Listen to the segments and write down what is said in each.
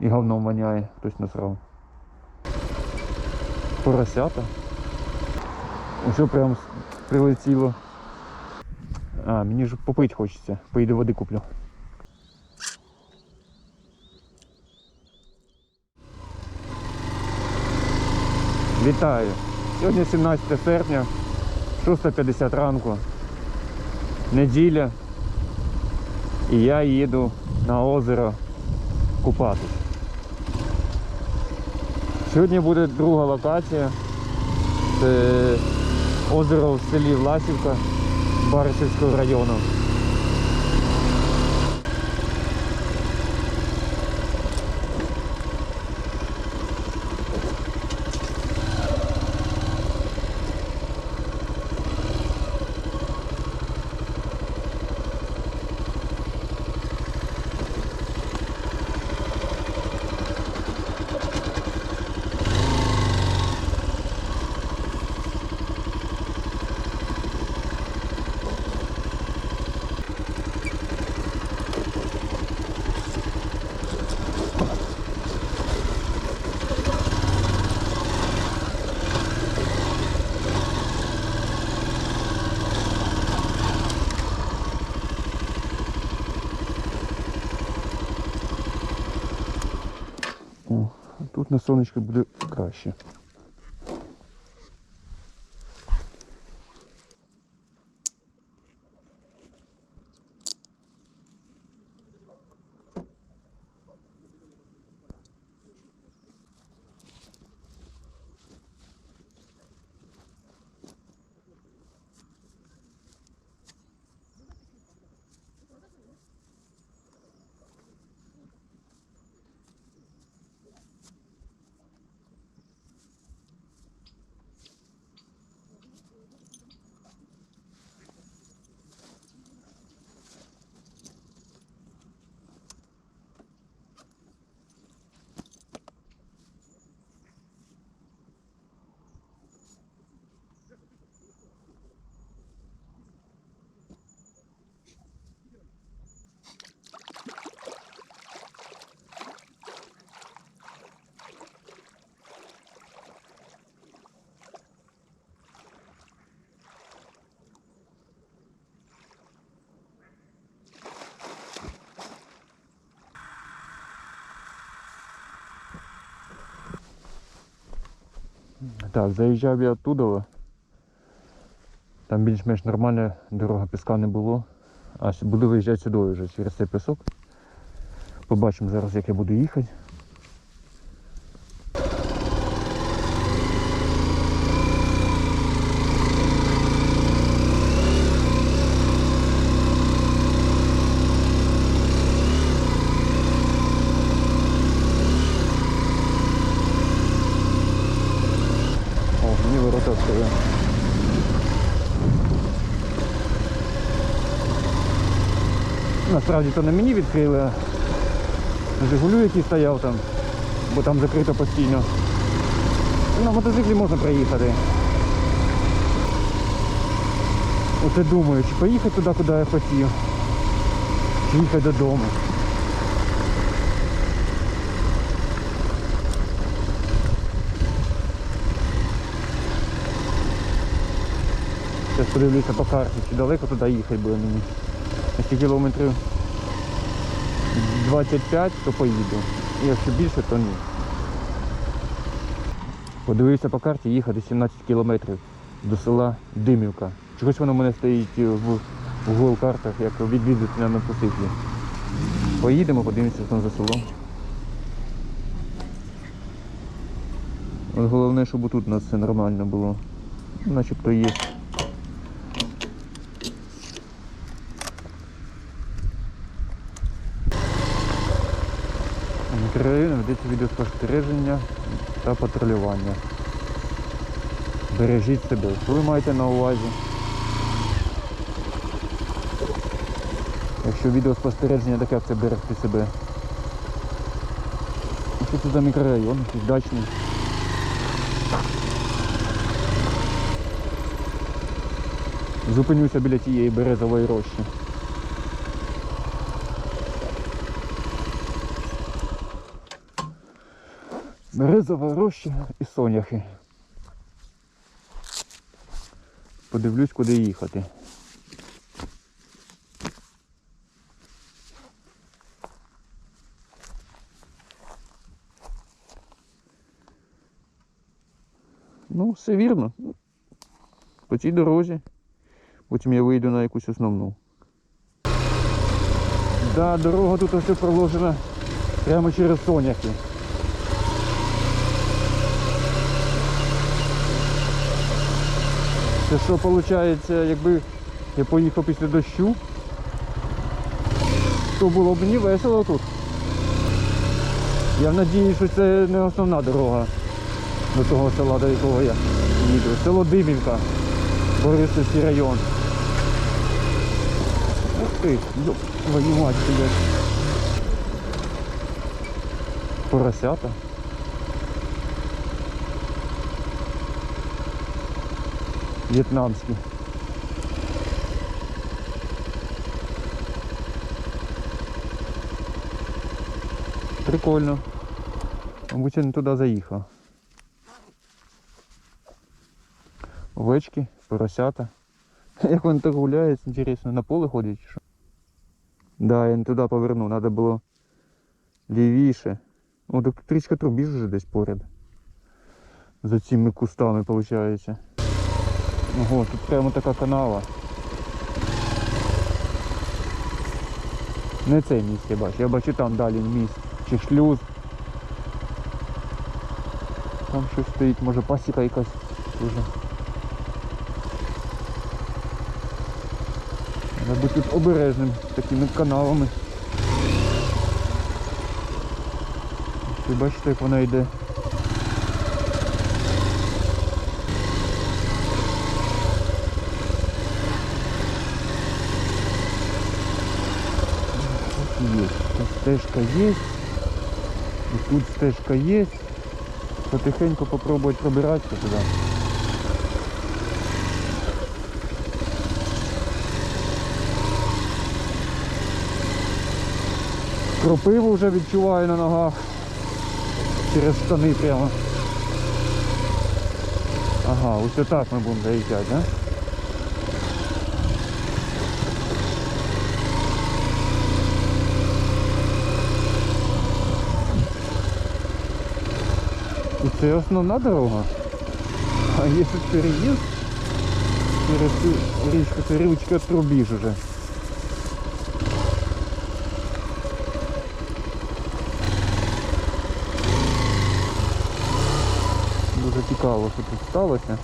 І говном воняє, хтось насрав. Поросята. Усе прям прилетіло. А, мені ж попити хочеться. Поїду води куплю. Вітаю! Сьогодні 17 серпня, 6.50 ранку, неділя. І я їду на озеро купатись. Сьогодні буде друга локація. Це озеро в селі Власівка Баришівського району. О, на сонечко буде краще. Так, заїжджав я оттуда. Там більш-менш нормальна дорога піска не було. А буду виїжджати сюди вже через цей пісок. Побачимо зараз, як я буду їхати. О, мені ворота відкрили. Насправді то не мені відкрили, а Жигулю, який стояв там, бо там закрито постійно. На мотоциклі можна проїхати. Оце думаю, чи поїхати туди, куди я хотів, чи їхати додому. Зараз подивлюся по карті, чи далеко туди їхати буде мені. Якщо кілометрів 25, то поїду. Якщо більше, то ні. Подивився по карті, їхати 17 кілометрів до села Димівка. Чогось воно в мене стоїть в, в Google картах, як відвідати на мотоциклі. Поїдемо, подивимося там за селом. От головне, щоб тут у нас все нормально було. Начебто є. Мікрорайоном ведеться відеоспостереження та патрулювання. Бережіть себе. Що ви маєте на увазі? Якщо відеоспостереження таке, це берегти себе. Що це за мікрорайон, якийсь дачний. Зупинюся біля тієї березової рощі. Березова роща і соняхи. Подивлюсь, куди їхати. Ну, все вірно. По цій дорозі. Потім я вийду на якусь основну. Да, дорога тут ось проложена прямо через соняхи. Це що виходить, якби я поїхав після дощу, то було б мені весело тут. Я надію, що це не основна дорога до того села, до якого я їду. Село Димівка, Борисовський район. Ух ти, твою мать сидять. Поросята. В'єтнамські. Прикольно. Мабуть, я не туди заїхав. Овечки, поросята. Як вони так гуляють, інтересно, на поле ходять чи що? Да, я не туди поверну, треба було лівіше. О, так тут річка Трубіж вже десь поряд. За цими кустами, виходить. Ого, тут прямо така канава. Не цей міст я бачу, я бачу там далі міст. Чи шлюз. Там щось стоїть, може пасіка якась дуже. Треба бути тут обережним такими каналами. Ви бачите, як вона йде. Тут є. Тут стежка є. І тут стежка є. Потихеньку попробувати пробиратися туди. Кропиву вже відчуваю на ногах. Через штани прямо. Ага, ось отак ми будемо заїжджати, да? Це основна дорога. А тут переїзд через річку, це річка Трубіж уже. Дуже цікаво, що тут сталося.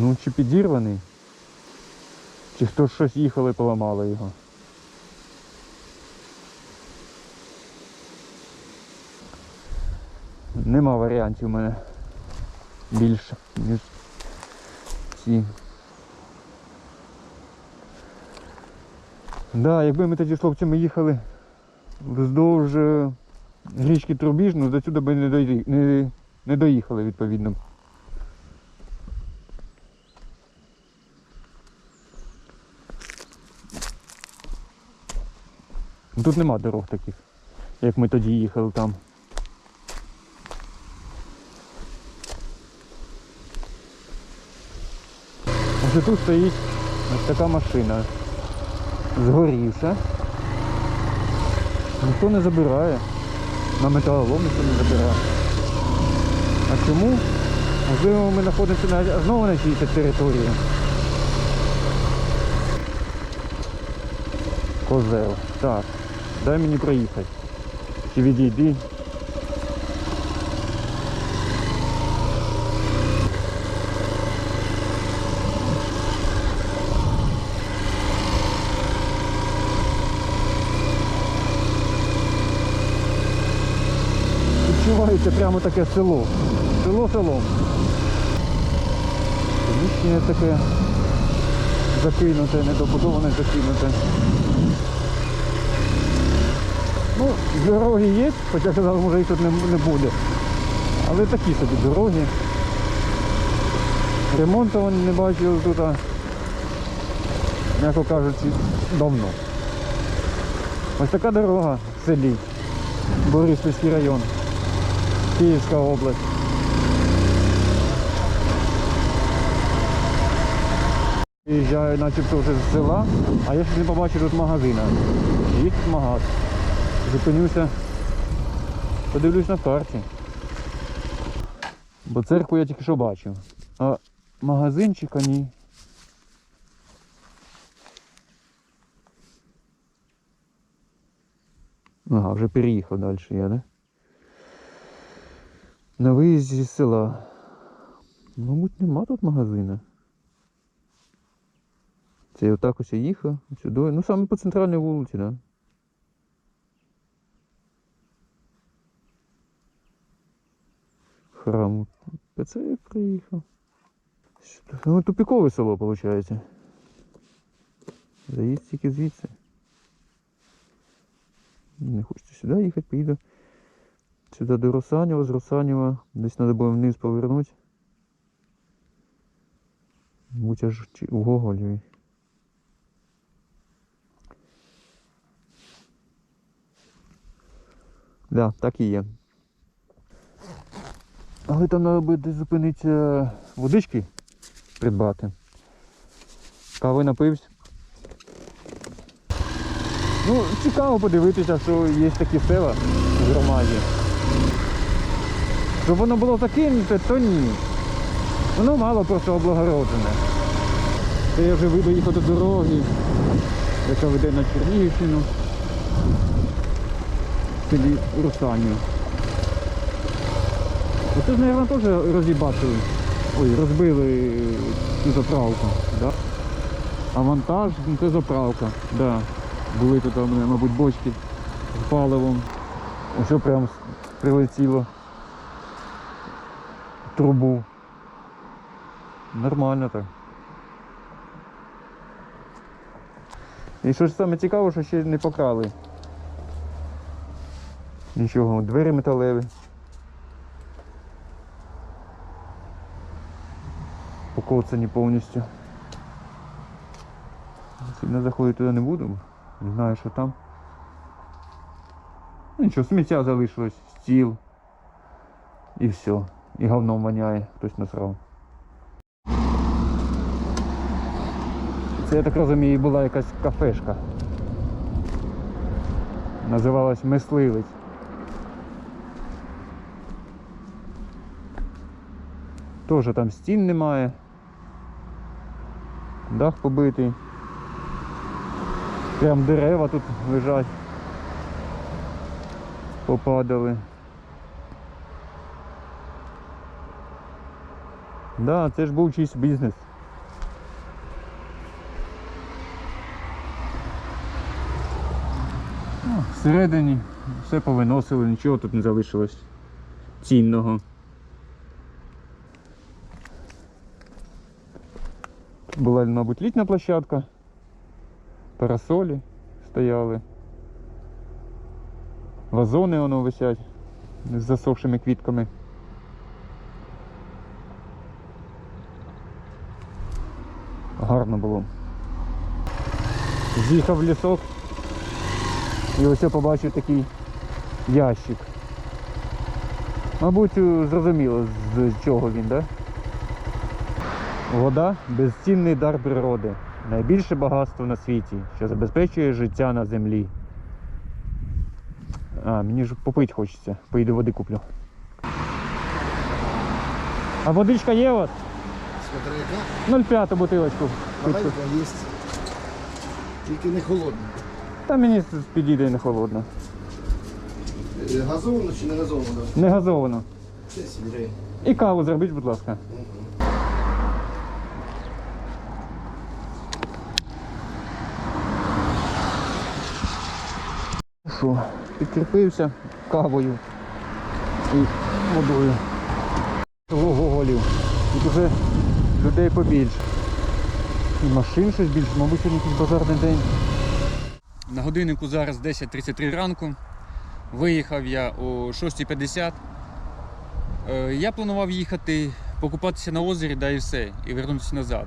Ну, чи підірваний, чи хтось щось їхало і поламало його. Нема варіантів у мене більше, ніж ці. Да, якби ми тоді з хлопцями їхали вздовж е, річки Трубіж, ну до сюди не, не доїхали відповідно. Тут нема дорог таких, як ми тоді їхали там. Ось тут стоїть ось така машина. Згорівша. Ніхто не забирає. На металолом ніхто не забирає. А чому? Можливо, ми знаходимося на, знову на чиїсь території. Козел. Так. Дай мені проїхати. Чи відійди. Це прямо таке село. Село селом. Приміщення таке закинуте, недобудоване, закинуте. Ну, дороги є, хоча казали, може їх тут не, не буде. Але такі собі дороги. Ремонту не бачили тут, м'яко кажучи, давно. Ось така дорога в селі. Бориспільський район. Київська область. Приїжджаю начебто вже з села, а я ще не побачив тут магазина. Є тут. Зупинюся, подивлюсь на карті. Бо церкву я тільки що бачив. А магазинчика ні. Ага, вже переїхав далі я, да? На виїзді з села. Мабуть, нема тут магазина. Це я отак ось і їхав сюди. Ну саме по центральній вулиці, да. Храму. Це я приїхав. Ну, тупікове село, виходить. Заїзд тільки звідси. Не хочеться сюди їхати, поїду. Сюди до Русанєва, з Русанєва. Десь треба було вниз повернути. Будь аж у Гоголеві. Да, так і є. Але там треба буде зупинитися водички придбати. Кави напився. Ну, цікаво подивитися, що є такі села в громаді. Щоб воно було закинуте, то ні. Воно мало просто облагороджене. Це я вже виїхав до дороги, яка веде на Чернігівщину. В селі. Оце ж, мабуть, теж роз'їбачили. Ой, розбили цю заправку. Да? А вантаж ну, це заправка. Да. Були тут, мабуть, бочки з паливом. Ось прям прилетіло трубу. Нормально так. І що ж саме цікаво, що ще не покрали. Нічого, двері металеві. Покоцані повністю. Сильно заходити туди не буду, не знаю, що там. Ну нічого, сміття залишилось, стіл. І все. І говном воняє, хтось насрав. Це, я так розумію, була якась кафешка. Називалась Мисливець. Тоже там стін немає. Дах побитий. Прям дерева тут лежать. Попадали. Да, це ж був чийсь бізнес. Ну, Всередині все повиносили, нічого тут не залишилось цінного. Була, мабуть, літня площадка. Парасолі стояли. Вазони воно висять з засохшими квітками. Гарно було. З'їхав лісок і ось я побачив такий ящик. Мабуть, е, зрозуміло з чого він, так? Да? Вода безцінний дар природи, найбільше багатство на світі, що забезпечує життя на землі. А, мені ж попити хочеться, поїду води куплю. А водичка є у вас? Смотри, яка? 0,5 бутилочку. Маленька є. Тільки не холодна. Та мені підійде не холодно. Е, Газовано чи не газовано? Не газовано. Це сідре. І каву зробіть, будь ласка. Що, підкріпився кавою і водою. Гоголів. Тут уже людей побільше. І машин щось більше, мабуть, сьогодні якийсь базарний день. На годиннику зараз 10.33 ранку. Виїхав я о 6.50. Е, Я планував їхати покупатися на озері, да і все, і вернутися назад.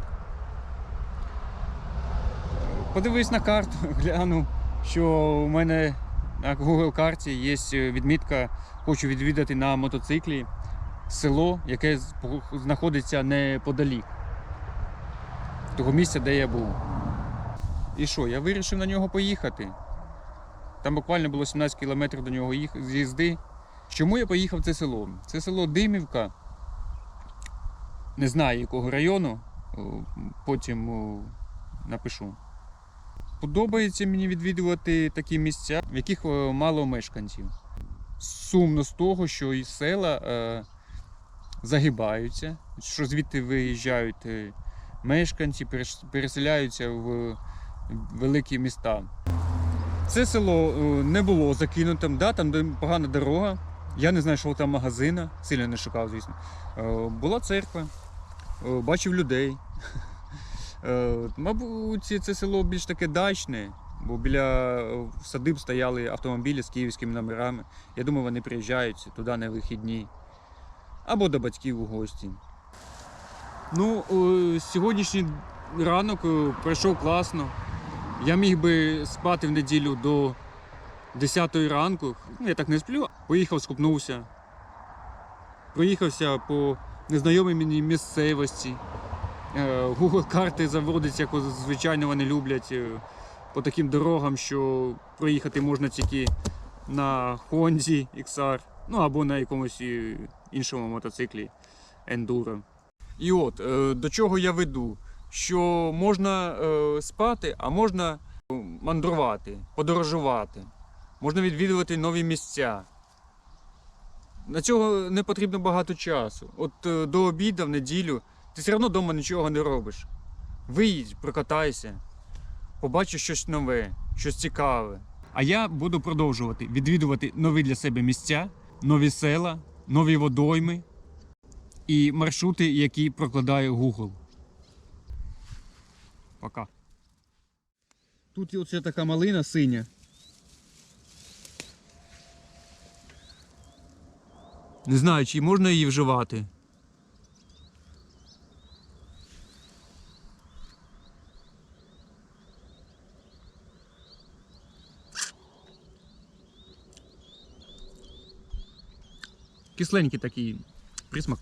Подивився на карту, глянув, що у мене на Google карті є відмітка, хочу відвідати на мотоциклі село, яке знаходиться неподалік того місця, де я був. І що, я вирішив на нього поїхати. Там буквально було 17 кілометрів до нього з'їзди. Чому я поїхав в це село? Це село Димівка. Не знаю якого району, потім напишу. Подобається мені відвідувати такі місця, в яких мало мешканців. Сумно з того, що і села е, загибаються, що звідти виїжджають е, мешканці, переселяються в великі міста. Це село е, не було закинутим, да, там погана дорога. Я не знайшов там магазина, сильно не шукав, звісно. Е, Була церква, е, бачив людей. Е, Мабуть, це село більш таке дачне, бо біля е, садиб стояли автомобілі з київськими номерами. Я думаю, вони приїжджають туди на вихідні або до батьків у гості. Ну, е, сьогоднішній ранок пройшов класно. Я міг би спати в неділю до 10 ранку. Ну, я так не сплю. Поїхав, скупнувся. Проїхався по незнайомій мені місцевості. Е, Google карти заводиться, як звичайно вони люблять. е, По таким дорогам, що проїхати можна тільки на Honda XR, ну або на якомусь е, іншому мотоциклі Enduro. І от до чого я веду, що можна спати, а можна мандрувати, подорожувати, можна відвідувати нові місця. На цього не потрібно багато часу. От до обіду в неділю ти все одно вдома нічого не робиш. Виїдь, прокатайся, побачиш щось нове, щось цікаве. А я буду продовжувати відвідувати нові для себе місця, нові села, нові водойми і маршрути, які прокладає Google. Пока. Тут є оце така малина синя. Не знаю, чи можна її вживати. Кисленький такий присмак.